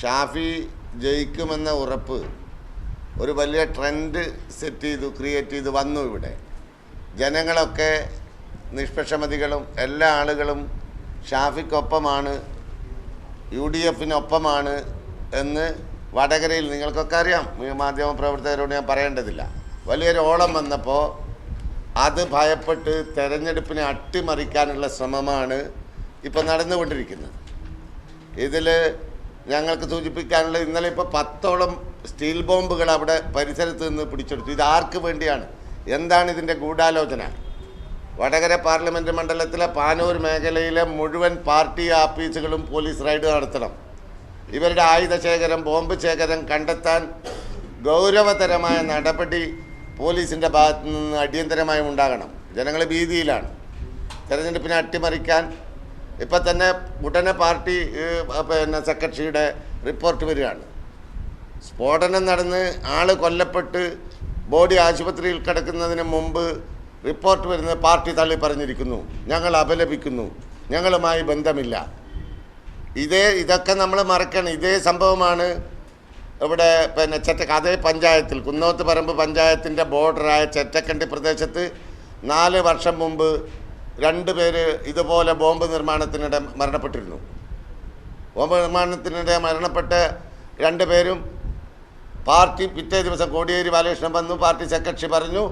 ഷാഫി ജയിക്കുമെന്ന ഉറപ്പ് ഒരു വലിയ ട്രെൻഡ് സെറ്റ് ചെയ്തു ക്രിയേറ്റ് ചെയ്ത് വന്നു ഇവിടെ. ജനങ്ങളൊക്കെ നിഷ്പക്ഷമതികളും എല്ലാ ആളുകളും ഷാഫിക്കൊപ്പമാണ് യു ഡി എഫിനൊപ്പമാണ് എന്ന് വടകരയിൽ നിങ്ങൾക്കൊക്കെ അറിയാം. മാധ്യമ പ്രവർത്തകരോട് ഞാൻ പറയേണ്ടതില്ല. വലിയൊരു ഓളം വന്നപ്പോൾ അത് ഭയപ്പെട്ട് തെരഞ്ഞെടുപ്പിനെ അട്ടിമറിക്കാനുള്ള ശ്രമമാണ് ഇപ്പോൾ നടന്നുകൊണ്ടിരിക്കുന്നത്. ഇതിൽ ഞങ്ങൾക്ക് സൂചിപ്പിക്കാനുള്ള ഇന്നലെ ഇപ്പോൾ പത്തോളം സ്റ്റീൽ ബോംബുകൾ അവിടെ പരിസരത്ത് നിന്ന് പിടിച്ചെടുത്തു. ഇത് ആർക്ക് വേണ്ടിയാണ്? എന്താണ് ഇതിന്റെ ഗൂഢാലോചന? വടകര പാർലമെന്റ് മണ്ഡലത്തിലെ പാനൂർ മേഖലയിലെ മുഴുവൻ പാർട്ടി ആഫീസുകളും പോലീസ് റൈഡ് നടത്തണം. ഇവരുടെ ആയുധ ശേഖരം ബോംബ് ശേഖരം കണ്ടെത്താൻ ഗൗരവതരമായ നടപടി പോലീസിന്റെ ഭാഗത്തു നിന്ന് അടിയന്തരമായും ഉണ്ടാകണം. ജനങ്ങൾ ഭീതിയിലാണ്. തെരഞ്ഞെടുപ്പിനെ അട്ടിമറിക്കാൻ ഇപ്പം തന്നെ ഉടനെ പാർട്ടി പിന്നെ സെക്രട്ടറിയുടെ റിപ്പോർട്ട് വരികയാണ്. സ്ഫോടനം നടന്ന് ആൾ കൊല്ലപ്പെട്ട് ബോഡി ആശുപത്രിയിൽ കിടക്കുന്നതിന് മുമ്പ് റിപ്പോർട്ട് വരുന്ന പാർട്ടി തള്ളി പറഞ്ഞിരിക്കുന്നു. ഞങ്ങൾ അപലപിക്കുന്നു. ഞങ്ങളുമായി ബന്ധമില്ല. ഇതേ ഇതൊക്കെ നമ്മൾ മറക്കണം. ഇതേ സംഭവമാണ് ഇവിടെ പിന്നെ ചെറ്റ അതേ പഞ്ചായത്തിൽ കുന്നോത്ത് പറമ്പ് പഞ്ചായത്തിന്റെ ബോർഡറായ ചെറ്റക്കണ്ടി പ്രദേശത്ത് നാല് വർഷം മുമ്പ് രണ്ട് പേര് ഇതുപോലെ ബോംബ് നിർമ്മാണത്തിനിടെ മരണപ്പെട്ടിരുന്നു. ബോംബ് നിർമ്മാണത്തിനിടെ മരണപ്പെട്ട രണ്ട് പേരും പാർട്ടി പിറ്റേ ദിവസം കോടിയേരി ബാലകൃഷ്ണൻ വന്നു പാർട്ടി സെക്രട്ടറി പറഞ്ഞു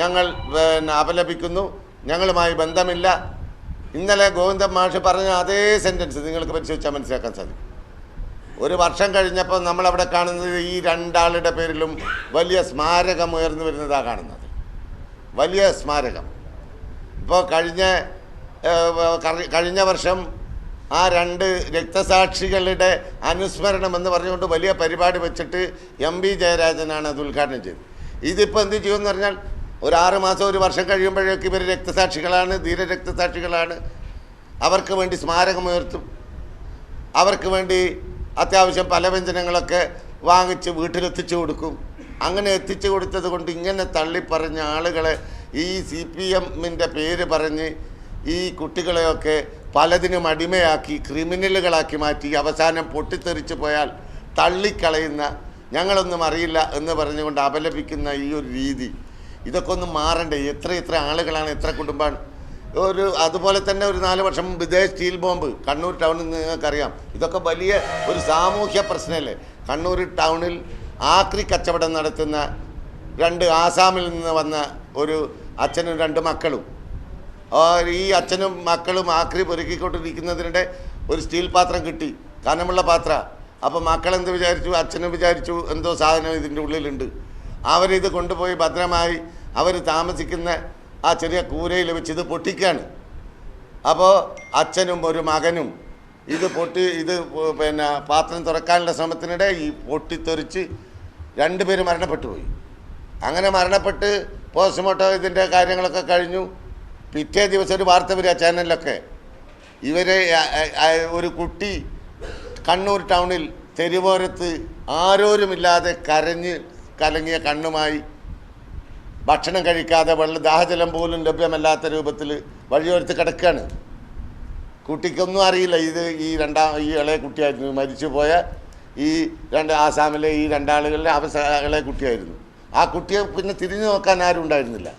ഞങ്ങൾ പിന്നെ അപലപിക്കുന്നു ഞങ്ങളുമായി ബന്ധമില്ല. ഇന്നലെ ഗോവിന്ദൻ മാഷ് പറഞ്ഞ അതേ സെന്റൻസ് നിങ്ങൾക്ക് പരിശോധിച്ചാൽ മനസ്സിലാക്കാൻ സാധിക്കും. ഒരു വർഷം കഴിഞ്ഞപ്പോൾ നമ്മളവിടെ കാണുന്നത് ഈ രണ്ടാളുടെ പേരിലും വലിയ സ്മാരകം ഉയർന്നു വരുന്നതാണ് കാണുന്നത്. വലിയ സ്മാരകം. ഇപ്പോൾ കഴിഞ്ഞ കഴിഞ്ഞ വർഷം ആ രണ്ട് രക്തസാക്ഷികളുടെ അനുസ്മരണം എന്ന് പറഞ്ഞുകൊണ്ട് വലിയ പരിപാടി വെച്ചിട്ട് എം വി ജയരാജനാണ് അത് ഉദ്ഘാടനം ചെയ്തത്. ഇതിപ്പോൾ എന്ത് ചെയ്യുമെന്ന് പറഞ്ഞാൽ ഒരു ആറ് മാസം ഒരു വർഷം കഴിയുമ്പോഴേക്ക് ഇവർ രക്തസാക്ഷികളാണ് ധീര രക്തസാക്ഷികളാണ്. അവർക്ക് വേണ്ടി സ്മാരകം ഉയർത്തും. അവർക്ക് വേണ്ടി അത്യാവശ്യം പല വ്യഞ്ജനങ്ങളൊക്കെ വാങ്ങിച്ച് വീട്ടിലെത്തിച്ചു കൊടുക്കും. അങ്ങനെ എത്തിച്ചു കൊടുത്തത് കൊണ്ട് ഇങ്ങനെ തള്ളിപ്പറഞ്ഞ ആളുകളെ ഈ സി പി എമ്മിന്റെ പേര് പറഞ്ഞ് ഈ കുട്ടികളെയൊക്കെ പലതിനും അടിമയാക്കി ക്രിമിനലുകളാക്കി മാറ്റി അവസാനം പൊട്ടിത്തെറിച്ച് പോയാൽ തള്ളിക്കളയുന്ന ഞങ്ങളൊന്നും അറിയില്ല എന്ന് പറഞ്ഞുകൊണ്ട് അപലപിക്കുന്ന ഈ ഒരു രീതി. ഇതൊക്കെ ഒന്ന് മാറണ്ടേ? എത്ര എത്ര ആളുകളാണ് എത്ര കുടുംബമാണ് ഒരു അതുപോലെ തന്നെ ഒരു നാല് വർഷം വിദേശ സ്റ്റീൽ ബോംബ് കണ്ണൂർ ടൗണിൽ നിങ്ങൾക്കറിയാം. ഇതൊക്കെ വലിയ ഒരു സാമൂഹ്യ പ്രശ്നമല്ലേ? കണ്ണൂർ ടൗണിൽ ആക്രി കച്ചവടം നടത്തുന്ന രണ്ട് ആസാമിൽ നിന്ന് വന്ന ഒരു അച്ഛനും രണ്ട് മക്കളും. ഈ അച്ഛനും മക്കളും ആക്രി പൊരുക്കിക്കൊണ്ടിരിക്കുന്നതിനിടെ ഒരു സ്റ്റീൽ പാത്രം കിട്ടി. കനമുള്ള പാത്ര. അപ്പോൾ മക്കളെന്ത് വിചാരിച്ചു? അച്ഛനും വിചാരിച്ചു എന്തോ സാധനം ഇതിന്റെ ഉള്ളിലുണ്ട്. അവരിത് കൊണ്ടുപോയി ഭദ്രമായി അവർ താമസിക്കുന്ന ആ ചെറിയ കൂരയിൽ വെച്ച് ഇത് പൊട്ടിക്കുകയാണ് അപ്പോൾ അച്ഛനും ഒരു മകനും ഇത് പൊട്ടി ഇത് പിന്നെ പാത്രം തുറക്കാനുള്ള ശ്രമത്തിനിടെ ഈ പൊട്ടിത്തെറിച്ച് രണ്ടുപേരും മരണപ്പെട്ടു പോയി. അങ്ങനെ മരണപ്പെട്ട് പോസ്റ്റ്മോർട്ടം ഇതിന്റെ കാര്യങ്ങളൊക്കെ കഴിഞ്ഞു. പിറ്റേ ദിവസം ഒരു വാർത്ത വരിക ചാനലിലൊക്കെ. ഇവരെ ഒരു കുട്ടി കണ്ണൂർ ടൗണിൽ തെരുവോരത്ത് ആരോരുമില്ലാതെ കരഞ്ഞ് കലങ്ങിയ കണ്ണുമായി ഭക്ഷണം കഴിക്കാതെ വെള്ളം ദാഹജലം പോലും ലഭ്യമല്ലാത്ത രൂപത്തിൽ വഴിയോരത്ത് കിടക്കുകയാണ് കുട്ടിക്കൊന്നും അറിയില്ല ഇത് ഈ രണ്ടാം ഈ ഇളയ കുട്ടിയായിരുന്നു മരിച്ചുപോയ ഈ രണ്ട് ആസാമിലെ ഈ രണ്ടാളുകളിലെ അവസ്ഥകളെ കുട്ടിയായിരുന്നു. ആ കുട്ടിയെ പിന്നെ തിരിഞ്ഞു നോക്കാൻ ആരും ഉണ്ടായിരുന്നില്ല.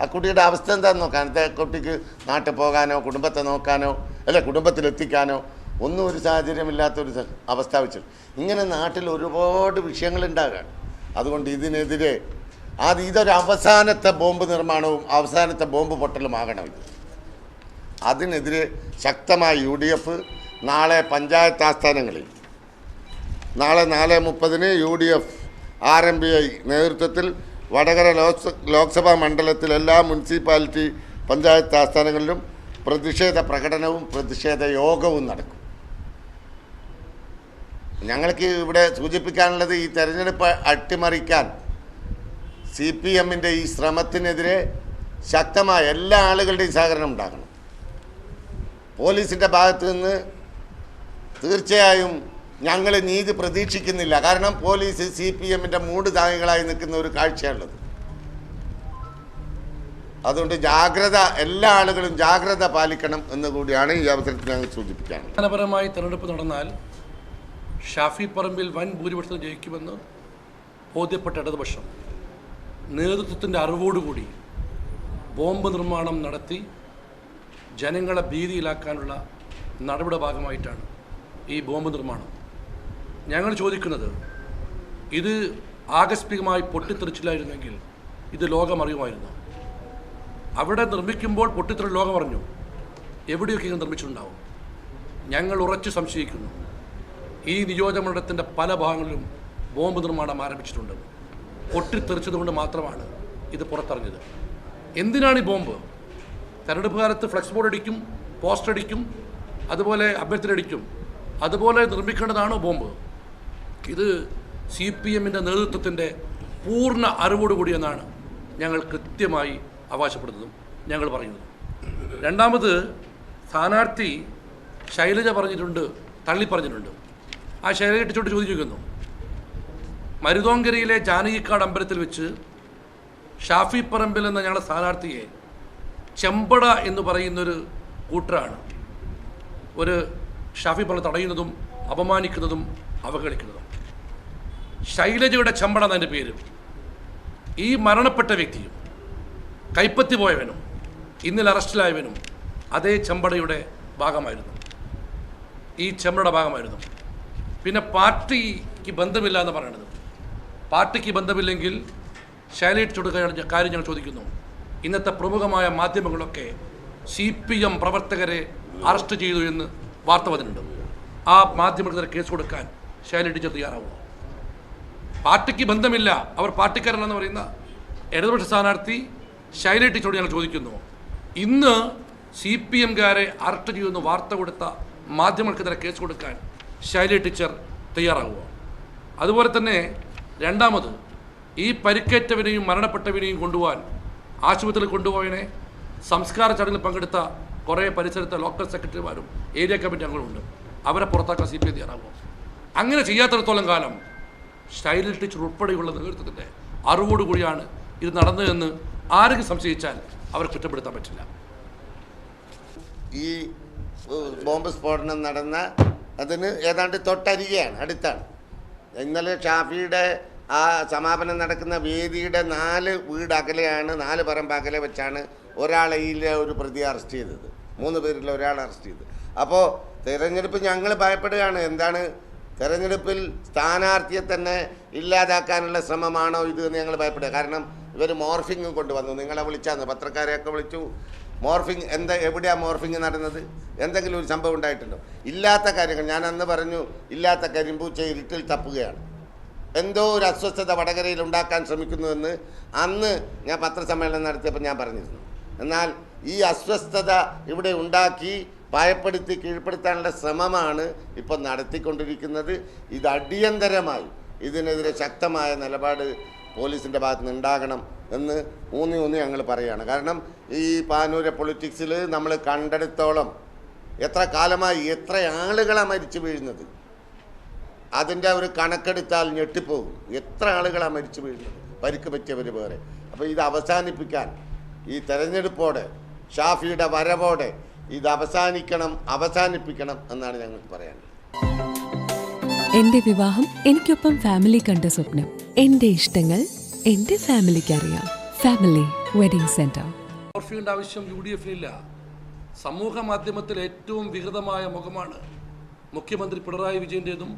ആ കുട്ടിയുടെ അവസ്ഥ എന്താണെന്ന് നോക്കാൻ ആ കുട്ടിക്ക് നാട്ടിൽ പോകാനോ കുടുംബത്തെ നോക്കാനോ അല്ല കുടുംബത്തിലെത്തിക്കാനോ ഒന്നും ഒരു സാഹചര്യമില്ലാത്തൊരു അവസ്ഥ വെച്ചു. ഇങ്ങനെ നാട്ടിൽ ഒരുപാട് വിഷയങ്ങൾ വിഷയങ്ങളുണ്ടാകാണ് അതുകൊണ്ട് ഇതിനെതിരെ അത് ഇതൊരു അവസാനത്തെ ബോംബ് നിർമ്മാണവും അവസാനത്തെ ബോംബ് പൊട്ടലുമാകണം ഇത്. അതിനെതിരെ ശക്തമായ യു ഡി എഫ് നാളെ പഞ്ചായത്ത് ആസ്ഥാനങ്ങളിൽ നാളെ നാല് മുപ്പതിന് U D F R M B I നേതൃത്വത്തിൽ വടകര ലോക്സ ലോക്സഭാ മണ്ഡലത്തിൽ എല്ലാ മുനിസിപ്പാലിറ്റി പഞ്ചായത്ത് ആസ്ഥാനങ്ങളിലും പ്രതിഷേധ പ്രകടനവും പ്രതിഷേധ യോഗവും നടക്കും. ഞങ്ങൾക്ക് ഇവിടെ സൂചിപ്പിക്കാനുള്ളത് ഈ തെരഞ്ഞെടുപ്പ് അട്ടിമറിക്കാൻ സി പി എമ്മിന്റെ ഈ ശ്രമത്തിനെതിരെ ശക്തമായ എല്ലാ ആളുകളുടെയും സഹകരണം ഉണ്ടാകണം. പോലീസിന്റെ ഭാഗത്തു നിന്ന് തീർച്ചയായും ഞങ്ങൾ നീതി പ്രതീക്ഷിക്കുന്നില്ല. കാരണം പോലീസ് സി പി എമ്മിന്റെ മൂട് താങ്ങികളായി നിൽക്കുന്ന ഒരു കാഴ്ചയാണുള്ളത്. അതുകൊണ്ട് ജാഗ്രത എല്ലാ ആളുകളും ജാഗ്രത പാലിക്കണം എന്ന് കൂടിയാണ് ഈ അവസരത്തിൽ ഞങ്ങൾ സൂചിപ്പിക്കാൻ അടിസ്ഥാനപരമായി തെരഞ്ഞെടുപ്പ് നടന്നാൽ ഷാഫി പറമ്പിൽ വൻ ഭൂരിപക്ഷത്തിൽ ജയിക്കുമെന്ന് ബോധ്യപ്പെട്ട ഇടതുപക്ഷം നേതൃത്വത്തിന്റെ അറിവോടുകൂടി ബോംബ് നിർമ്മാണം നടത്തി ജനങ്ങളെ ഭീതിയിലാക്കാനുള്ള നടപടി ഭാഗമായിട്ടാണ് ഈ ബോംബ് നിർമ്മാണം. ഞങ്ങൾ ചോദിക്കുന്നത് ഇത് ആകസ്മികമായി പൊട്ടിത്തെറിച്ചില്ലായിരുന്നെങ്കിൽ ഇത് ലോകമറിയുമായിരുന്നു. അവിടെ നിർമ്മിക്കുമ്പോൾ പൊട്ടിത്തെറി ലോകം അറിഞ്ഞു എവിടെയൊക്കെ ഇത് നിർമ്മിച്ചിട്ടുണ്ടാവും? ഞങ്ങൾ ഉറച്ചു സംശയിക്കുന്നു. ഈ നിയോജകമണ്ഡലത്തിന്റെ പല ഭാഗങ്ങളിലും ബോംബ് നിർമ്മാണം ആരംഭിച്ചിട്ടുണ്ട്. പൊട്ടിത്തെറിച്ചതുകൊണ്ട് മാത്രമാണ് ഇത് പുറത്തറിഞ്ഞത് എന്തിനാണ് ഈ ബോംബ്? തെരഞ്ഞെടുപ്പ് കാലത്ത് ഫ്ലെക്സ് ബോർഡ് അടിക്കും പോസ്റ്റർ അടിക്കും അതുപോലെ അഭ്യർത്ഥന അടിക്കും. അതുപോലെ നിർമ്മിക്കേണ്ടതാണോ ബോംബ്. ഇത് സി പി എമ്മിന്റെ നേതൃത്വത്തിന്റെ പൂർണ അറിവോടുകൂടിയെന്നാണ് ഞങ്ങൾ കൃത്യമായി അവകാശപ്പെടുന്നതും ഞങ്ങൾ പറയുന്നതും. രണ്ടാമത് സ്ഥാനാർത്ഥി ശൈലജ പറഞ്ഞിട്ടുണ്ട് തള്ളി പറഞ്ഞിട്ടുണ്ട്. ആ ശൈലജ ഇട്ടിച്ചോട്ട് ചോദിച്ചിരിക്കുന്നു മരുതോങ്കരയിലെ ജാനകിക്കാട് അമ്പലത്തിൽ വെച്ച് ഷാഫി പറമ്പിൽ എന്ന ഞങ്ങളുടെ സ്ഥാനാർത്ഥിയെ ചെമ്പട എന്ന് പറയുന്നൊരു കൂട്ടരാണ്. ഒരു ഷാഫി പറമ്പ് തടയുന്നതും അപമാനിക്കുന്നതും അവഹേളിക്കുന്നതും. ശൈലജയുടെ ചമ്പട എന്നതിന്റെ പേര് ഈ മരണപ്പെട്ട വ്യക്തിയും കൈപ്പത്തി പോയവനും ഇന്നലെ അറസ്റ്റിലായവനും അതേ ചെമ്പടയുടെ ഭാഗമായിരുന്നു. ഈ ചെമ്പടയുടെ ഭാഗമായിരുന്നു. പിന്നെ പാർട്ടിക്ക് ബന്ധമില്ല എന്ന് പറയണത്. പാർട്ടിക്ക് ബന്ധമില്ലെങ്കിൽ ശൈലജയോട് കാര്യം ഞങ്ങൾ ചോദിക്കുന്നു. ഇന്നത്തെ പ്രമുഖമായ മാധ്യമങ്ങളൊക്കെ സി പി എം പ്രവർത്തകരെ അറസ്റ്റ് ചെയ്തു എന്ന് വാർത്ത വന്നിട്ടുണ്ട്. ആ മാധ്യമങ്ങൾക്കെതിരെ കേസ് കൊടുക്കാൻ ശൈലജ ടീച്ചർ തയ്യാറാവുമോ പാർട്ടിക്ക് ബന്ധമില്ല. അവർ പാർട്ടിക്കാരനെന്ന് പറയുന്ന ഇടതുപക്ഷ സ്ഥാനാർത്ഥി ശൈല ടീച്ചറോട് ഞങ്ങൾ ചോദിക്കുന്നു. ഇന്ന് സി പി എംകാരെ അറസ്റ്റ് ചെയ്യുന്ന വാർത്ത കൊടുത്ത മാധ്യമങ്ങൾക്കെതിരെ കേസ് കൊടുക്കാൻ ശൈല ടീച്ചർ തയ്യാറാകുക അതുപോലെ തന്നെ രണ്ടാമത് ഈ പരിക്കേറ്റവനെയും മരണപ്പെട്ടവനെയും കൊണ്ടുപോകാൻ ആശുപത്രിയിൽ കൊണ്ടുപോയതിനെ സംസ്കാര ചടങ്ങിൽ പങ്കെടുത്ത കുറേ പരിസരത്തെ ലോക്കൽ സെക്രട്ടറിമാരും ഏരിയ കമ്മിറ്റി അംഗങ്ങളുണ്ട്. അവരെ പുറത്താക്കാൻ സി പി ഐ തയ്യാറാകുക അങ്ങനെ ചെയ്യാത്തിടത്തോളം കാലം സ്റ്റൈലിൽ ടീച്ചർ ഉൾപ്പെടെയുള്ള നേതൃത്വത്തിന്റെ അറിവോടുകൂടിയാണ് ഇത് നടന്നതെന്ന് ആരെങ്കിലും സംശയിച്ചാൽ അവർ കുറ്റപ്പെടുത്താൻ പറ്റില്ല. ഈ ബോംബ് സ്ഫോടനം നടന്ന അതിന് ഏതാണ്ട് തൊട്ടരികെയാണ് അടുത്താണ്. ഇന്നലെ ഷാഫിയുടെ ആ സമാപനം നടക്കുന്ന വേദിയുടെ നാല് വീട് അകലെയാണ് നാല് പറമ്പ് അകലെ വെച്ചാണ് ഒരാളെയിലെ ഒരു പ്രതി അറസ്റ്റ് ചെയ്തത്. മൂന്ന് പേരിൽ ഒരാൾ അറസ്റ്റ് ചെയ്തത്. അപ്പോൾ തിരഞ്ഞെടുപ്പ് ഞങ്ങൾ ഭയപ്പെടുകയാണ്. എന്താണ് തെരഞ്ഞെടുപ്പിൽ സ്ഥാനാർത്ഥിയെ തന്നെ ഇല്ലാതാക്കാനുള്ള ശ്രമമാണോ ഇത് എന്ന് ഞങ്ങൾ ഭയപ്പെടുക. കാരണം ഇവർ മോർഫിംഗ് കൊണ്ടുവന്നു. നിങ്ങളെ വിളിച്ചാന്ന് പത്രക്കാരെയൊക്കെ വിളിച്ചു. മോർഫിംഗ് എന്താ എവിടെയാണ് മോർഫിംഗ് നടന്നത്? എന്തെങ്കിലും ഒരു സംഭവം ഉണ്ടായിട്ടുണ്ടോ? ഇല്ലാത്ത കാര്യങ്ങൾ ഞാൻ അന്ന് പറഞ്ഞു ഇല്ലാത്ത കരിമ്പൂച്ച ഇരുട്ടിൽ തപ്പുകയാണ്. എന്തോ ഒരു അസ്വസ്ഥത വടകരയിൽ ഉണ്ടാക്കാൻ ശ്രമിക്കുന്നുവെന്ന് അന്ന് ഞാൻ പത്രസമ്മേളനം നടത്തിയപ്പോൾ ഞാൻ പറഞ്ഞിരുന്നു. എന്നാൽ ഈ അസ്വസ്ഥത ഇവിടെ ഉണ്ടാക്കി ഭയപ്പെടുത്തി കീഴ്പ്പെടുത്താനുള്ള ശ്രമമാണ് ഇപ്പോൾ നടത്തിക്കൊണ്ടിരിക്കുന്നത്. ഇത് അടിയന്തരമായി ഇതിനെതിരെ ശക്തമായ നിലപാട് പോലീസിന്റെ ഭാഗത്ത് നിന്ന് ഉണ്ടാകണം എന്ന് ഊന്നി ഊന്നി ഞങ്ങൾ പറയുകയാണ്. കാരണം ഈ പാനൂരെ പൊളിറ്റിക്സിൽ നമ്മൾ കണ്ടെടുത്തോളം എത്ര കാലമായി എത്ര ആളുകളാണ് മരിച്ചു വീഴുന്നത്? അതിന്റെ ഒരു കണക്കെടുത്താൽ ഞെട്ടിപ്പോകും. എത്ര ആളുകളാണ് മരിച്ചു വീഴുന്നത്? പരിക്ക് പറ്റിയവർ വേറെ. അപ്പോൾ ഇത് അവസാനിപ്പിക്കാൻ ഈ തെരഞ്ഞെടുപ്പോടെ ഷാഫിയുടെ വരവോടെ ഇത് അവസാനിക്കണം അവസാനിപ്പിക്കണം എന്നാണ് ഞങ്ങൾ പറയാനുള്ളത്. എന്റെ വിവാഹം എനിക്കൊപ്പം ഫാമിലി കണ്ട സ്വപ്നം. എന്റെ ഇഷ്ടങ്ങൾ എന്റെ ഫാമിലിക്ക് അറിയാം. ഫാമിലി വെഡിങ് സെന്റർ മോർഫിയുടെ ആവശ്യം യു ഡി എഫിനില്ല സമൂഹ മാധ്യമത്തിൽ ഏറ്റവും വികൃതമായ മുഖമാണ് മുഖ്യമന്ത്രി പിണറായി വിജയന്റേതും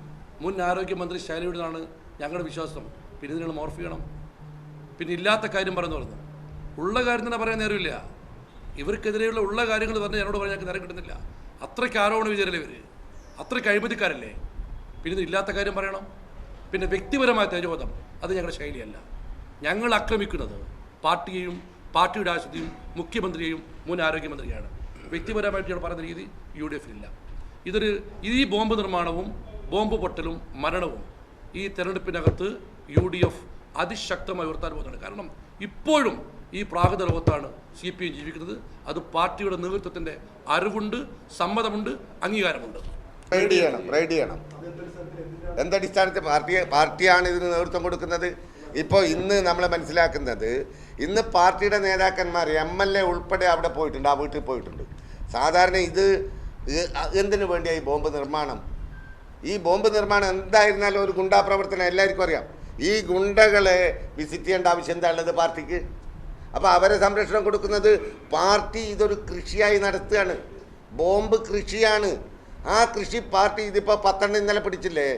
മുൻ ആരോഗ്യമന്ത്രി ശൈലയുടേതാണ് ഞങ്ങളുടെ വിശ്വാസം. പിന്നെ ഇതിനുള്ള മോർഫ് ചെയ്യണം. പിന്നെ ഇല്ലാത്ത കാര്യം പറഞ്ഞു പറഞ്ഞു. ഉള്ള കാര്യം തന്നെ പറയാൻ നേരമില്ല. ഇവർക്കെതിരെയുള്ള ഉള്ള കാര്യങ്ങൾ പറഞ്ഞ് എന്നോട് പറഞ്ഞാൽ ഞങ്ങൾക്ക് നേരം കിട്ടുന്നില്ല. അത്രയ്ക്ക് ആരോപണ വിചാരല്ലേ ഇവർ അത്രയ്ക്ക് അഴിമതിക്കാരല്ലേ? പിന്നെ ഇല്ലാത്ത കാര്യം പറയണം. പിന്നെ വ്യക്തിപരമായ തേജോധം അത് ഞങ്ങളുടെ ശൈലിയല്ല. ഞങ്ങൾ ആക്രമിക്കുന്നത് പാർട്ടിയെയും പാർട്ടിയുടെ ആശുപത്രിയും മുഖ്യമന്ത്രിയെയും മുൻ ആരോഗ്യമന്ത്രിയാണ്. വ്യക്തിപരമായിട്ട് ഞങ്ങൾ പറയുന്ന രീതി യു ഡി എഫിലില്ല ഇതൊരു ഈ ബോംബ് നിർമ്മാണവും ബോംബ് പൊട്ടലും മരണവും ഈ തെരഞ്ഞെടുപ്പിനകത്ത് യു ഡി എഫ് അതിശക്തമായി ഉയർത്താൻ പോകുന്നുണ്ട്. കാരണം ഇപ്പോഴും ഈ പ്രാകൃത ലോകത്താണ് സി പി എം ജീവിക്കുന്നത്. അത് പാർട്ടിയുടെ നേതൃത്വത്തിന്റെ അറിവുണ്ട് സമ്മതമുണ്ട് അംഗീകാരമുണ്ട്. റൈഡ് ചെയ്യണം റൈഡ് ചെയ്യണം. എന്തടിസ്ഥാനത്തിൽ പാർട്ടി പാർട്ടിയാണ് ഇതിന് നേതൃത്വം കൊടുക്കുന്നത്? ഇപ്പോൾ ഇന്ന് നമ്മൾ മനസ്സിലാക്കുന്നത് ഇന്ന് പാർട്ടിയുടെ നേതാക്കന്മാർ എം എൽ എ ഉൾപ്പെടെ അവിടെ പോയിട്ടുണ്ട് ആ വീട്ടിൽ പോയിട്ടുണ്ട്. സാധാരണ ഇത് എന്തിനു വേണ്ടിയായി ബോംബ് നിർമ്മാണം? ഈ ബോംബ് നിർമ്മാണം എന്തായിരുന്നാലും ഒരു ഗുണ്ടാ പ്രവർത്തനം എല്ലാവർക്കും അറിയാം. ഈ ഗുണ്ടകളെ വിസിറ്റ് ചെയ്യേണ്ട ആവശ്യം എന്താണുള്ളത് പാർട്ടിക്ക്? അപ്പോൾ അവരെ സംരക്ഷണം കൊടുക്കുന്നത് പാർട്ടി ഇതൊരു കൃഷിയായി നടത്തുകയാണ്. ബോംബ് കൃഷിയാണ്. ആ കൃഷി പാർട്ടി ഇതിപ്പോൾ പത്തെണ്ണം ഇന്നലെ പിടിച്ചില്ലേ?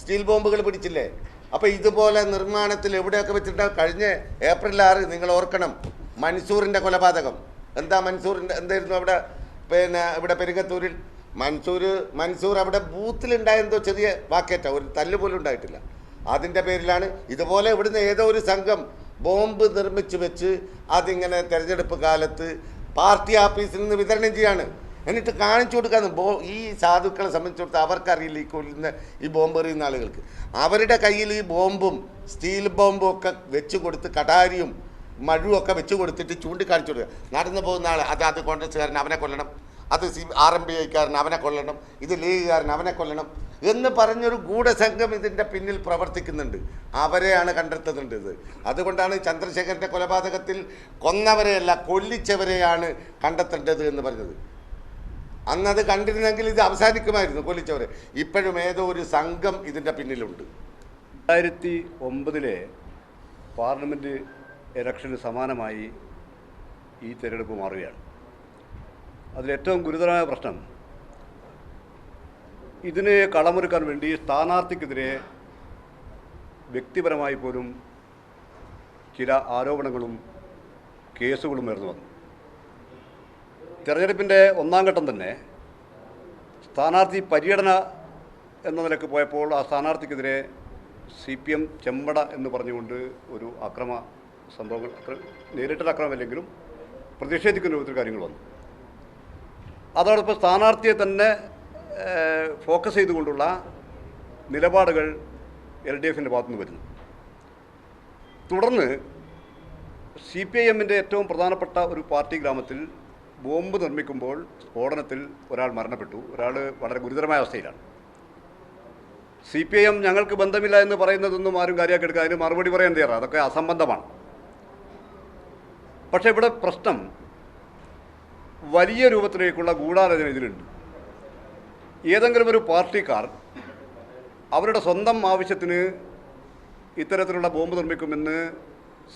സ്റ്റീൽ ബോംബുകൾ പിടിച്ചില്ലേ? അപ്പോൾ ഇതുപോലെ നിർമ്മാണത്തിൽ എവിടെയൊക്കെ വെച്ചിട്ടാണ് കഴിഞ്ഞ ഏപ്രിൽ ആറ് നിങ്ങൾ ഓർക്കണം. മൻസൂറിന്റെ കൊലപാതകം. എന്താ മൻസൂറിന്റെ എന്തായിരുന്നു അവിടെ? പിന്നെ ഇവിടെ പെരുങ്ങത്തൂരിൽ? മൻസൂർ മൻസൂർ അവിടെ ബൂത്തിലുണ്ടായ എന്തോ ചെറിയ വാക്കേറ്റ. ഒരു തല്ല് പോലും ഉണ്ടായിട്ടില്ല. അതിന്റെ പേരിലാണ് ഇതുപോലെ ഇവിടുന്ന് ഏതോ ഒരു സംഘം ബോംബ് നിർമ്മിച്ച് വെച്ച് അതിങ്ങനെ തെരഞ്ഞെടുപ്പ് കാലത്ത് പാർട്ടി ഓഫീസിൽ നിന്ന് വിതരണം ചെയ്യാണ്. എന്നിട്ട് കാണിച്ചു കൊടുക്കാന്ന് ബോ ഈ സാധുക്കളെ സംബന്ധിച്ചിടത്ത് അവർക്കറിയില്ല ഈ കൊല്ലുന്ന ഈ ബോംബ് എറിയുന്ന ആളുകൾക്ക്. അവരുടെ കയ്യിൽ ഈ ബോംബും സ്റ്റീൽ ബോംബും ഒക്കെ വെച്ച് കൊടുത്ത് കടാരിയും മഴുവൊക്കെ വെച്ച് കൊടുത്തിട്ട് ചൂണ്ടിക്കാണിച്ചു കൊടുക്കുക. നടന്നു പോകുന്ന ആൾ അത് അത് കോൺഗ്രസ്സുകാരൻ അവനെ കൊല്ലണം. അത് സി ആർ എം പി ഐക്കാരൻ അവനെ കൊല്ലണം. ഇത് ലീഗുകാരൻ അവനെ കൊല്ലണം. എന്ന് പറഞ്ഞൊരു ഗൂഢസംഘം ഇതിന്റെ പിന്നിൽ പ്രവർത്തിക്കുന്നുണ്ട്. അവരെയാണ് കണ്ടെത്തുന്നുണ്ട് അതുകൊണ്ടാണ് ചന്ദ്രശേഖരന്റെ കൊലപാതകത്തിൽ കൊന്നവരെയല്ല കൊല്ലിച്ചവരെയാണ് കണ്ടെത്തേണ്ടത് എന്ന് പറഞ്ഞത്. അന്നത് കണ്ടിരുന്നെങ്കിൽ ഇത് അവസാനിക്കുമായിരുന്നു കൊല്ലിച്ചവരെ. ഇപ്പോഴും ഏതോ ഒരു സംഘം ഇതിന്റെ പിന്നിലുണ്ട്. രണ്ടായിരത്തി ഒമ്പതിലെ പാർലമെന്റ് ഇലക്ഷന് സമാനമായി ഈ തിരഞ്ഞെടുപ്പ് മാറുകയാണ്. അതിലേറ്റവും ഗുരുതരമായ പ്രശ്നം ഇതിന് കളമൊരുക്കാൻ വേണ്ടി സ്ഥാനാർത്ഥിക്കെതിരെ വ്യക്തിപരമായി പോലും ചില ആരോപണങ്ങളും കേസുകളും ഉയർന്നു വന്നു. തെരഞ്ഞെടുപ്പിന്റെ ഒന്നാം ഘട്ടം തന്നെ സ്ഥാനാർത്ഥി പര്യടന എന്ന നിലയ്ക്ക് പോയപ്പോൾ ആ സ്ഥാനാർത്ഥിക്കെതിരെ സി പി എം ചെമ്പട എന്ന് പറഞ്ഞുകൊണ്ട് ഒരു അക്രമ സംഭവങ്ങൾ നേരിട്ടുള്ള അക്രമമല്ലെങ്കിലും പ്രതിഷേധിക്കുന്ന രൂപത്തിൽ കാര്യങ്ങൾ വന്നു. അതോടൊപ്പം സ്ഥാനാർത്ഥിയെ തന്നെ ഫോക്കസ് ചെയ്തുകൊണ്ടുള്ള നിലപാടുകൾ എൽ ഡി എഫിന്റെ ഭാഗത്തുനിന്ന് വരുന്നു. തുടർന്ന് സി പി ഐ എമ്മിന്റെ ഏറ്റവും പ്രധാനപ്പെട്ട ഒരു പാർട്ടി ഗ്രാമത്തിൽ ബോംബ് നിർമ്മിക്കുമ്പോൾ സ്ഫോടനത്തിൽ ഒരാൾ മരണപ്പെട്ടു. ഒരാൾ വളരെ ഗുരുതരമായ അവസ്ഥയിലാണ്. സി പി ഐ എം ഞങ്ങൾക്ക് ബന്ധമില്ല എന്ന് പറയുന്നതൊന്നും ആരും കാര്യമാക്കി എടുക്കുക അതിന് മറുപടി പറയാൻ തയ്യാറാണ്. അതൊക്കെ അസംബന്ധമാണ്. പക്ഷേ ഇവിടെ പ്രശ്നം വലിയ രൂപത്തിലേക്കുള്ള ഗൂഢാലോചന ഇതിലുണ്ട്. ഏതെങ്കിലും ഒരു പാർട്ടിക്കാർ അവരുടെ സ്വന്തം ആവശ്യത്തിന് ഇത്തരത്തിലുള്ള ബോംബ് നിർമ്മിക്കുമെന്ന്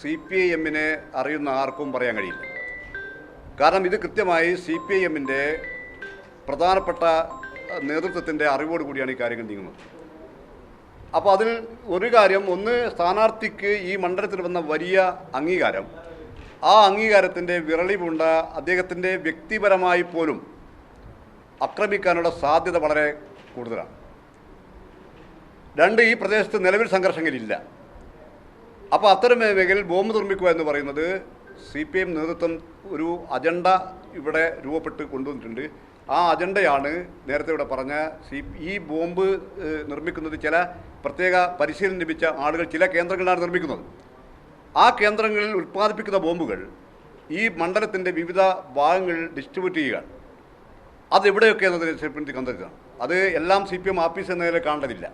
സി പി ഐ എമ്മിനെ അറിയുന്ന ആർക്കും പറയാൻ കഴിയില്ല. കാരണം ഇത് കൃത്യമായി സി പി ഐ എമ്മിന്റെ പ്രധാനപ്പെട്ട നേതൃത്വത്തിന്റെ അറിവോട് കൂടിയാണ് ഈ കാര്യങ്ങൾ നീങ്ങുന്നത്. അപ്പോൾ അതിൽ ഒരു കാര്യം ഒന്ന് സ്ഥാനാർത്ഥിക്ക് ഈ മണ്ഡലത്തിൽ വന്ന വലിയ അംഗീകാരം. ആ അംഗീകാരത്തിന്റെ വിരളിവുണ്ട അദ്ദേഹത്തിന്റെ വ്യക്തിപരമായി പോലും ആക്രമിക്കാനുള്ള സാധ്യത വളരെ കൂടുതലാണ്. രണ്ട് ഈ പ്രദേശത്ത് നിലവിൽ സംഘർഷങ്ങളില്ല. അപ്പോൾ അത്തരം മേഖലയിൽ ബോംബ് നിർമ്മിക്കുക എന്ന് പറയുന്നത് സി പി എം നേതൃത്വം ഒരു അജണ്ട ഇവിടെ രൂപപ്പെട്ട് കൊണ്ടുവന്നിട്ടുണ്ട്. ആ അജണ്ടയാണ് നേരത്തെ ഇവിടെ പറഞ്ഞ സി ഈ ബോംബ് നിർമ്മിക്കുന്നത് ചില പ്രത്യേക പരിശീലനം ലഭിച്ച ആളുകൾ ചില കേന്ദ്രങ്ങളിലാണ് നിർമ്മിക്കുന്നത്. ആ കേന്ദ്രങ്ങളിൽ ഉൽപ്പാദിപ്പിക്കുന്ന ബോംബുകൾ ഈ മണ്ഡലത്തിന്റെ വിവിധ ഭാഗങ്ങളിൽ ഡിസ്ട്രിബ്യൂട്ട് ചെയ്യുകയാണ്. അത് എവിടെയൊക്കെ എന്നതിനെ സെപ്പറേറ്റ് കണ്ടെത്തുകയാണ് അത് എല്ലാം സി പി എം ആഫീസ് എന്ന നിലയിൽ കാണേണ്ടതില്ല.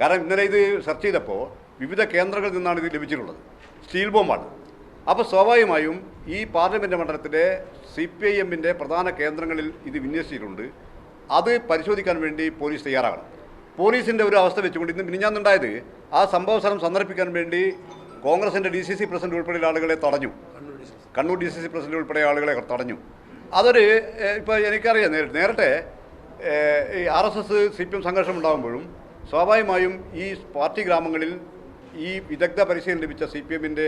കാരണം ഇന്നലെ ഇത് സെർച്ച് ചെയ്തപ്പോൾ വിവിധ കേന്ദ്രങ്ങളിൽ നിന്നാണ് ഇത് ലഭിച്ചിട്ടുള്ളത്. സ്റ്റീൽ ബോംബാണ്. അപ്പോൾ സ്വാഭാവികമായും ഈ പാർലമെന്റ് മണ്ഡലത്തിലെ സി പി ഐ എമ്മിന്റെ പ്രധാന കേന്ദ്രങ്ങളിൽ ഇത് വിന്യസിച്ചിട്ടുണ്ട്. അത് പരിശോധിക്കാൻ വേണ്ടി പോലീസ് തയ്യാറാകണം. പോലീസിന്റെ ഒരു അവസ്ഥ വെച്ചുകൊണ്ട് ഇന്ന് മിനിഞ്ഞാന്നുണ്ടായത് ആ സംഭവ സ്ഥലം സന്ദർഭിക്കാൻ വേണ്ടി കോൺഗ്രസിന്റെ ഡി സി സി പ്രസിഡന്റ് ഉൾപ്പെടെയുള്ള ആളുകളെ തടഞ്ഞു. Kannur D C C president ഉൾപ്പെടെ ആളുകളെ തടഞ്ഞു. അതൊരു ഇപ്പോൾ എനിക്കറിയാം നേരിട്ട് നേരത്തെ ഈ R S S C P M സംഘർഷം ഉണ്ടാകുമ്പോഴും സ്വാഭാവികമായും ഈ പാർട്ടി ഗ്രാമങ്ങളിൽ ഈ വിദഗ്ധ പരിശീലനം ലഭിച്ച സി പി എമ്മിന്റെ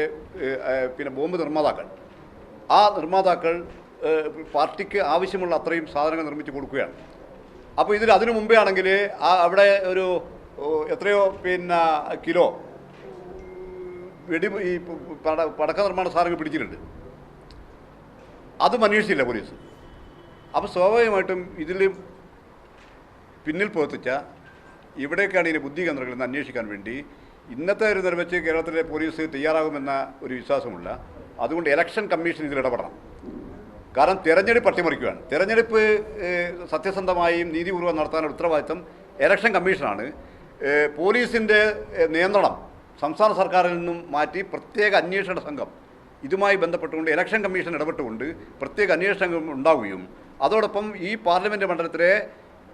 പിന്നെ ബോംബ് നിർമ്മാതാക്കൾ ആ നിർമ്മാതാക്കൾ പാർട്ടിക്ക് ആവശ്യമുള്ള അത്രയും സാധനങ്ങൾ നിർമ്മിച്ച് കൊടുക്കുകയാണ്. അപ്പോൾ ഇതിൽ അതിനു മുമ്പേ ആണെങ്കിൽ ആ അവിടെ ഒരു എത്രയോ പിന്നെ കിലോ വെടി ഈ പട പടക്ക നിർമ്മാണ സാധനങ്ങൾ പിടിച്ചിട്ടുണ്ട്. അതും അന്വേഷിച്ചില്ല പോലീസ്. അപ്പോൾ സ്വാഭാവികമായിട്ടും ഇതിൽ പിന്നിൽ പ്രവർത്തിച്ച ഇവിടേക്കാണ് ഇതിന്റെ ബുദ്ധി കേന്ദ്രങ്ങളിൽ നിന്ന് അന്വേഷിക്കാൻ വേണ്ടി ഇന്നത്തെ ഒരു നിർമ്മിച്ച് കേരളത്തിലെ പോലീസ് തയ്യാറാകുമെന്ന ഒരു വിശ്വാസമുള്ള അതുകൊണ്ട് ഇലക്ഷൻ കമ്മീഷൻ ഇതിൽ ഇടപെടണം. കാരണം തിരഞ്ഞെടുപ്പ് അട്ടിമറിക്കുകയാണ്. തിരഞ്ഞെടുപ്പ് സത്യസന്ധമായും നീതിപൂർവം നടത്താനുള്ള ഉത്തരവാദിത്തം ഇലക്ഷൻ കമ്മീഷനാണ് പോലീസിന്റെ നിയന്ത്രണം സംസ്ഥാന സർക്കാരിൽ നിന്നും മാറ്റി പ്രത്യേക അന്വേഷണ സംഘം ഇതുമായി ബന്ധപ്പെട്ടുകൊണ്ട് ഇലക്ഷൻ കമ്മീഷൻ ഇടപെട്ടുകൊണ്ട് പ്രത്യേക അന്വേഷണങ്ങൾ ഉണ്ടാവുകയും അതോടൊപ്പം ഈ പാർലമെന്റ് മണ്ഡലത്തിലെ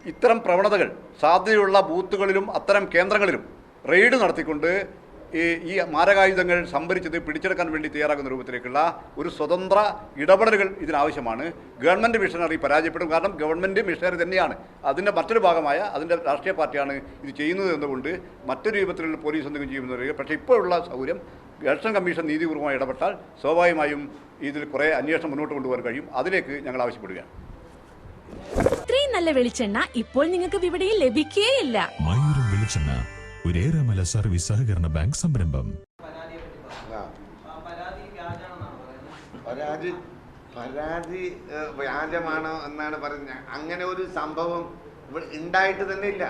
ഇത്തരം പ്രവണതകൾ സാധ്യതയുള്ള ബൂത്തുകളിലും അത്തരം കേന്ദ്രങ്ങളിലും റെയ്ഡ് നടത്തിക്കൊണ്ട് ഈ ഈ മാരകായുധങ്ങൾ സംഭരിച്ചത് പിടിച്ചെടുക്കാൻ വേണ്ടി തയ്യാറാക്കുന്ന രൂപത്തിലേക്കുള്ള ഒരു സ്വതന്ത്ര ഇടപെടലുകൾ ഇതിനാവശ്യമാണ്. ഗവൺമെന്റ് മിഷനറി പരാജയപ്പെടും. കാരണം ഗവൺമെന്റ് മിഷനറി തന്നെയാണ്. അതിന്റെ മറ്റൊരു ഭാഗമായ അതിന്റെ രാഷ്ട്രീയ പാർട്ടിയാണ് ഇത് ചെയ്യുന്നത് എന്നുകൊണ്ട് മറ്റൊരു രൂപത്തിലുള്ള പോലീസ് എന്തെങ്കിലും ചെയ്യുമെന്ന് പറയുക. പക്ഷേ ഇപ്പോഴുള്ള സൗകര്യം ഇലക്ഷൻ കമ്മീഷൻ നീതിപൂർവമായി ഇടപെട്ടാൽ സ്വാഭാവികമായും ഇതിൽ കുറേ അന്വേഷണം മുന്നോട്ട് കൊണ്ടുപോകാൻ കഴിയും. അതിലേക്ക് ഞങ്ങൾ ആവശ്യപ്പെടുകയാണ്. ഇത്രയും നല്ല വെളിച്ചെണ്ണ ഇപ്പോൾ നിങ്ങൾക്ക് വിപണിയിൽ ലഭിക്കുകയില്ല മയൂരം വെളിച്ചെണ്ണ ഒരേറെമല സർവീസ് സഹകരണ ബാങ്ക് സംരംഭം. പരാതി പരാതി വ്യാജമാണ് എന്നാണ് പറയുന്നത് അങ്ങനെ ഒരു സംഭവം ഇവിടെ ഉണ്ടായിട്ട് തന്നെ ഇല്ല.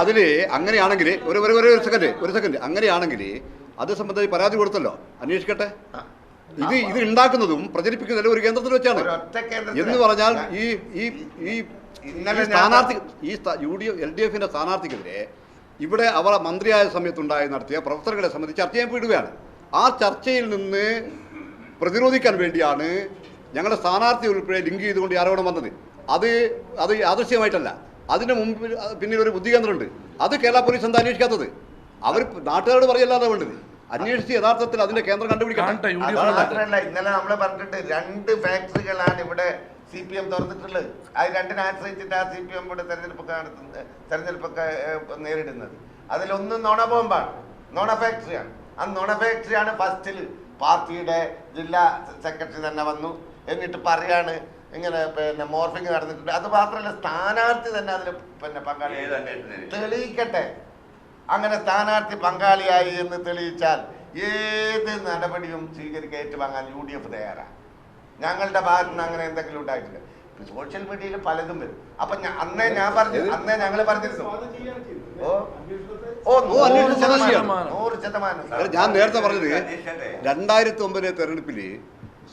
അതിന് അങ്ങനെയാണെങ്കിൽ ഒരു ഒരു ഒരു സെക്കൻഡ് ഒരു സെക്കൻഡ് അങ്ങനെയാണെങ്കിൽ അത് സംബന്ധിച്ച് പരാതി കൊടുത്തല്ലോ. അന്വേഷിക്കട്ടെ. ഇത് ഇത് ഉണ്ടാക്കുന്നതും പ്രചരിപ്പിക്കുന്നതും ഒരു കേന്ദ്രത്തിൽ വെച്ചാണ്. എന്ന് പറഞ്ഞാൽ ഈ ഈ ഈ സ്ഥാനാർത്ഥി ഈ യു ഡി എൽ ഡി എഫിന്റെ സ്ഥാനാർത്ഥിക്കെതിരെ ഇവിടെ അവർ മന്ത്രിയായ സമയത്തുണ്ടായി നടത്തിയ പ്രവർത്തകരെ സംബന്ധിച്ച് ചർച്ച ചെയ്യാൻ വിടുകയാണ് ആ ചർച്ചയിൽ നിന്ന് പ്രതിരോധിക്കാൻ വേണ്ടിയാണ് ഞങ്ങളുടെ സ്ഥാനാർത്ഥി ഉൾപ്പെടെ ലിങ്ക് ചെയ്തുകൊണ്ട് ഈ ആരോപണം വന്നത്. അത് അത് യാദൃശ്യമായിട്ടല്ല അതിന് മുമ്പ് പിന്നിൽ ഒരു ബുദ്ധികേന്ദ്രമുണ്ട്. അത് കേരള പോലീസ് എന്താ അന്വേഷിക്കാത്തത്? അവർ നാട്ടുകാരോട് പറയല്ലാതെ വേണ്ടത്. അന്വേഷിച്ച് യഥാർത്ഥത്തിൽ അതിന്റെ കേന്ദ്രം കണ്ടുപിടിക്കണം മാത്രമല്ല ഇന്നലെ നമ്മൾ പറഞ്ഞിട്ട് രണ്ട് ഫാക്ടറികളാണ് ഇവിടെ സി പി എം തുറന്നിട്ടുള്ളത്. അത് രണ്ടിനെ ആശ്രയിച്ചിട്ട് ആ സി പി എം ഇവിടെ തെരഞ്ഞെടുപ്പൊക്കെ നടത്തുന്നത് തെരഞ്ഞെടുപ്പൊക്കെ നേരിടുന്നത്. അതിലൊന്ന് നോണ ബോംബാണ് നോണ ഫാക്ടറിയാണ് ആ നോണ ഫാക്ടറിയാണ് ഫസ്റ്റിൽ പാർട്ടിയുടെ ജില്ലാ സെക്രട്ടറി തന്നെ വന്നു. എന്നിട്ട് പറയാണ് ഇങ്ങനെ പിന്നെ മോർഫിംഗ് നടന്നിട്ടുണ്ട്. അത് മാത്രമല്ല സ്ഥാനാർത്ഥി തന്നെ അതിൽ പിന്നെ പങ്കാളി തെളിയിക്കട്ടെ. അങ്ങനെ സ്ഥാനാർത്ഥി പങ്കാളിയായി എന്ന് തെളിയിച്ചാൽ ഏത് നടപടിയും സ്വീകരിക്കാൻ ഏറ്റുവാങ്ങാൻ യു ഡി എഫ് തയ്യാറാണ്. ഞങ്ങളുടെ ഭാഗത്ത് നിന്ന് അങ്ങനെ എന്തെങ്കിലും ഉണ്ടായിട്ടില്ല. സോഷ്യൽ മീഡിയയിൽ പലതും വരും. അപ്പൊ ഞാൻ- അന്നേ ഞാൻ പറഞ്ഞു അന്നേ ഞങ്ങൾ പറഞ്ഞിരുന്നു. ഓ. ഓ നൂറ് ശതമാനം. ശതമാനം. നൂറ് ശതമാനം. ഞാൻ നേരത്തെ പറഞ്ഞത് രണ്ടായിരത്തി ഒമ്പതിലെ തെരഞ്ഞെടുപ്പിൽ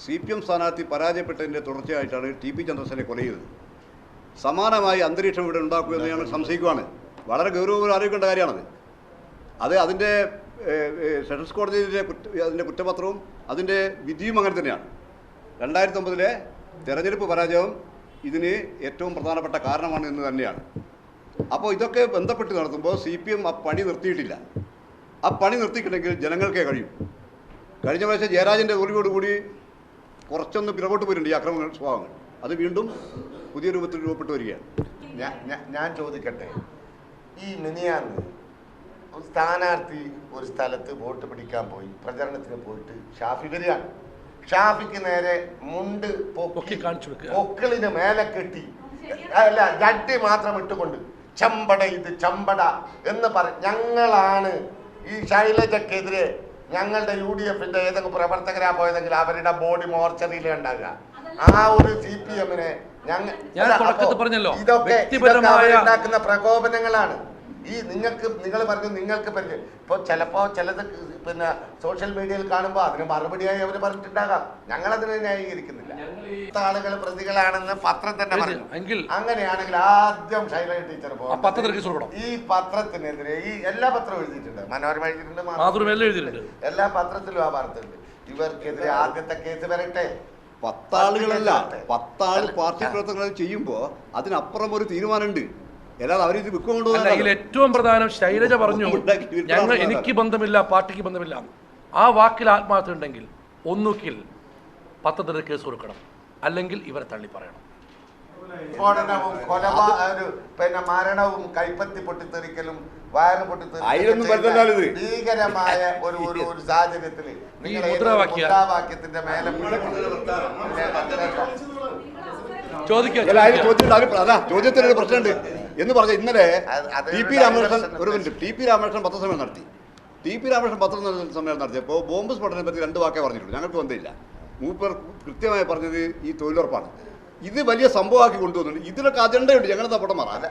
സി പി എം സ്ഥാനാർത്ഥി പരാജയപ്പെട്ടതിന്റെ തുടർച്ചയായിട്ടാണ് ടി പി ചന്ദ്രസേനെ കൊല ചെയ്തത് സമാനമായി അന്തരീക്ഷം ഇവിടെ ഉണ്ടാക്കുക എന്ന് ഞങ്ങൾ സംശയിക്കുകയാണ് വളരെ ഗൗരവപൂർവം ആലോചിക്കേണ്ട കാര്യമാണത്. അത് അതിന്റെ സെഷൻസ് കോടതിയിലെ അതിന്റെ കുറ്റപത്രവും അതിന്റെ വിധിയും അങ്ങനെ തന്നെയാണ്. രണ്ടായിരത്തി ഒമ്പതിലെ തെരഞ്ഞെടുപ്പ് പരാജയം ഇതിന് ഏറ്റവും പ്രധാനപ്പെട്ട കാരണമാണ് എന്ന് തന്നെയാണ്. അപ്പോൾ ഇതൊക്കെ ബന്ധപ്പെട്ട് നടത്തുമ്പോൾ സി പി എം ആ പണി നിർത്തിയിട്ടില്ല. ആ പണി നിർത്തിയിട്ടുണ്ടെങ്കിൽ ജനങ്ങൾക്കേ കഴിയും. കഴിഞ്ഞ പ്രാവശ്യം ജയരാജന്റെ തോൽവിയോടുകൂടി കുറച്ചൊന്ന് പിറകോട്ട് പോയിട്ടുണ്ട് ഈ അക്രമങ്ങൾ സ്വഭാവങ്ങൾ. അത് വീണ്ടും പുതിയ രൂപത്തിൽ രൂപപ്പെട്ടു വരികയാണ്. ഞാൻ ചോദിക്കട്ടെ. ഈ മിനിയാന്ന് ഒരു സ്ഥാനാർത്ഥി ഒരു സ്ഥലത്ത് വോട്ട് പിടിക്കാൻ പോയി പ്രചരണത്തിന് പോയിട്ട് ഷാഫി വരികയാണ്. ഷാഫിക്ക് നേരെ മുണ്ട് പൊക്കി കാണിച്ചു കൊടുക്കുക. പൊക്കിളിന് മേലെ കെട്ടി. അല്ല ജഡ്ഡി മാത്രം ഇട്ടുകൊണ്ട് ചമ്പട ഇത് ചമ്പട എന്ന് പറ ഞങ്ങളാണ് ഈ ശൈലജക്കെതിരെ ഞങ്ങളുടെ യു ഡി എഫിന്റെ ഏതെങ്കിലും പ്രവർത്തകരാ പോയതെങ്കിൽ അവരുടെ ബോഡി മോർച്ചറിയിൽ ഉണ്ടാകുക ആ ഒരു സി പി എമ്മിനെ ഞങ്ങൾ ഞാൻ അല്ല, പറഞ്ഞല്ലോ, ഇതൊക്കെ വ്യക്തിപരമായ- ഇതൊക്കെ അവരുണ്ടാക്കുന്ന പ്രകോപനങ്ങളാണ്. ഈ നിങ്ങൾക്ക് നിങ്ങൾ പറഞ്ഞു നിങ്ങൾക്ക് പരിചയം. ഇപ്പോൾ ചിലപ്പോ ചിലത് പിന്നെ സോഷ്യൽ മീഡിയയിൽ കാണുമ്പോൾ അതിന് മറുപടിയായി അവർ പറഞ്ഞിട്ടുണ്ടാകാം. ഞങ്ങൾ അതിനെ ന്യായീകരിക്കുന്നില്ല ആളുകൾ പ്രതികളാണെന്ന് പത്രം തന്നെ പറഞ്ഞു. എങ്കിൽ- അങ്ങനെയാണെങ്കിൽ ആദ്യം ശൈല ടീച്ചർ പോകും ഈ പത്രത്തിനെതിരെ ഈ എല്ലാ പത്രവും എഴുതിയിട്ടുണ്ട്. മനോരമ എഴുതിയിട്ടുണ്ട് എല്ലാ പത്രത്തിലും ആ വാർത്ത ഉണ്ട് ഇവർക്കെതിരെ ആദ്യത്തെ കേസ് വരട്ടെ. പത്താളുകളല്ല. പത്താൾ പാർട്ടി പ്രവർത്തനങ്ങൾ ചെയ്യുമ്പോൾ അതിനപ്പുറം ഒരു തീരുമാനമുണ്ട്. അല്ലാതെ അവരിത് അല്ല ഇതിൽ ഏറ്റവും പ്രധാനം ശൈലജ പറഞ്ഞു ഞങ്ങൾ. എനിക്ക് ബന്ധമില്ല പാർട്ടിക്ക് ബന്ധമില്ല. ആ വാക്കിൽ ആത്മാർത്ഥ ഉണ്ടെങ്കിൽ ഒന്നുകിൽ പത്തനംതിട്ട കേസ് കൊടുക്കണം അല്ലെങ്കിൽ ഇവരെ തള്ളി പറയണം. സ്ഫോടനവും കൊലപാ ഒരു പിന്നെ മരണവും കൈപ്പത്തി പൊട്ടിത്തെറിക്കലും വയറ് അതിലൊന്നും പൊട്ടിത്തെറിക്കലും പറ്റില്ലല്ലോ ഇത്. ഭീകരമായ ഒരു ഒരു സാഹചര്യത്തിൽ മുദ്രാവാക്യത്തിന്റെ മേലെ ചോദിക്കുക അല്ല അതിന് ചോദ്യം അതിന് അതാ പ്രശ്നമുണ്ട്. എന്ന് പറഞ്ഞ ഇന്നലെ ടി പി രാമകൃഷ്ണൻ ഒരു മിനിറ്റ് ടി പി രാമകൃഷ്ണൻ പത്രസമ്മേളനം നടത്തി. ടി പി രാമകൃഷ്ണൻ പത്രസമ്മേളനം നടത്തിയപ്പോൾ ബോംബ് സ്ഫോടനത്തെ പറ്റി രണ്ട് വാക്കേ പറഞ്ഞിട്ടുള്ളൂ. ഞങ്ങൾക്ക് വന്നില്ല മൂപ്പർ കൃത്യമായി പറഞ്ഞത് ഈ തൊഴിലുറപ്പാണ്. ഇത് വലിയ സംഭവമാക്കി കൊണ്ടുവന്നുണ്ട് ഇതിലൊക്കെ അജണ്ടയുണ്ട്. ഞങ്ങളുടെ പൊട്ടം മാറാം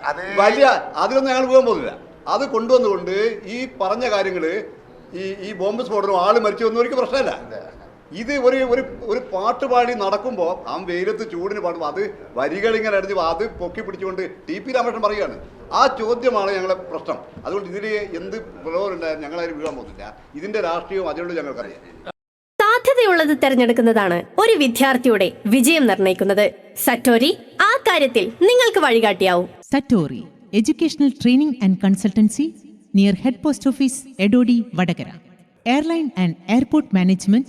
വലിയ അതിലൊന്നും ഞങ്ങൾ പോകാൻ പോകുന്നില്ല. അത് കൊണ്ടുവന്നുകൊണ്ട് ഈ പറഞ്ഞ കാര്യങ്ങൾ ഈ ഈ ബോംബ് സ്ഫോടനം ആൾ മരിച്ചു വന്നവർക്ക് പ്രശ്നമല്ല. ഇത് ഒരു ഒരു ഒരു പാട്ട് പാടി നടക്കുമ്പോൾ ആ വെയിലത്ത് ചൂടിന് പാടുമ്പോൾ അത് വരികൾ ഇങ്ങനെ അടിച്ച് അത് പൊക്കി പിടിച്ചുകൊണ്ട് ടി പി രാമകൃഷ്ണൻ പറയുകയാണ്. ആ ചോദ്യമാണ് ഞങ്ങളെ പ്രശ്നം. അതുകൊണ്ട് ഇതിൽ എന്ത് പ്രലോഭനം ഉണ്ടായാലും ഞങ്ങളതിൽ വീഴാൻ പോകുന്നില്ല. ഇതിന്റെ രാഷ്ട്രീയവും അതിനോട് ഞങ്ങൾക്കറിയാം. സാധ്യതയുള്ളത് തിരഞ്ഞെടുക്കുന്നതാണ് ഒരു വിദ്യാർത്ഥിയുടെ വിജയം നിർണയിക്കുന്നത്. സറ്റോരി ആ കാര്യത്തിൽ നിങ്ങൾക്ക് വഴികാട്ടിയാവും. Satori educational training and consultancy near head post office Edodi Vadakara. Airline and airport Management,